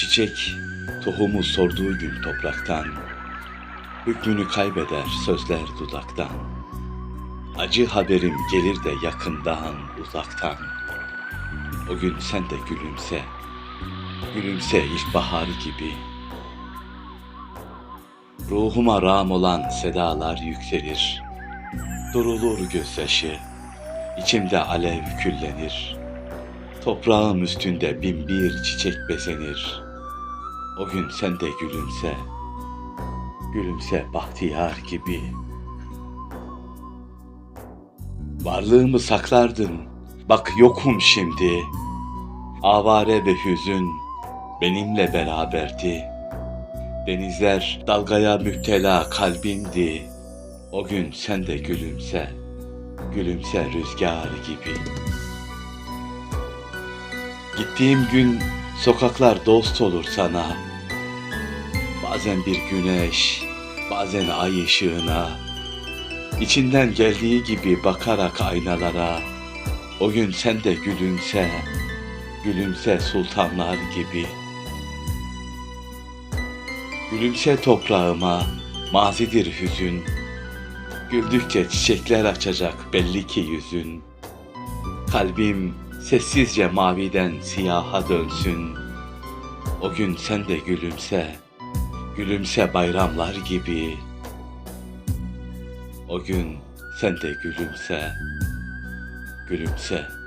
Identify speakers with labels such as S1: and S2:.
S1: Çiçek tohumu sorduğu gün topraktan, hükmünü kaybeder sözler dudaktan. Acı haberim gelir de yakından, uzaktan. O gün sen de gülümse, gülümse ilkbahar gibi. Ruhuma ram olan sedalar yükselir. Durulur gözyaşı, içimde alev küllenir. Toprağım üstünde bin bir çiçek bezenir. O gün sen de gülümse, gülümse bahtiyar gibi. Varlığımı saklardın, bak yokum şimdi. Avare ve hüzün benimle beraberdi. Denizler dalgaya müptela kalbimdi. O gün sen de gülümse, gülümse rüzgar gibi. Gittiğim gün sokaklar dost olur sana. Bazen bir güneş, bazen ay ışığına. İçinden geldiği gibi bakarak aynalara. O gün sen de gülümse, gülümse sultanlar gibi. Gülümse toprağıma, mazidir hüzün. Güldükçe çiçekler açacak belli ki yüzün. Kalbim sessizce maviden siyaha dönsün. O gün sen de gülümse, gülümse bayramlar gibi. O gün sen de gülümse, gülümse.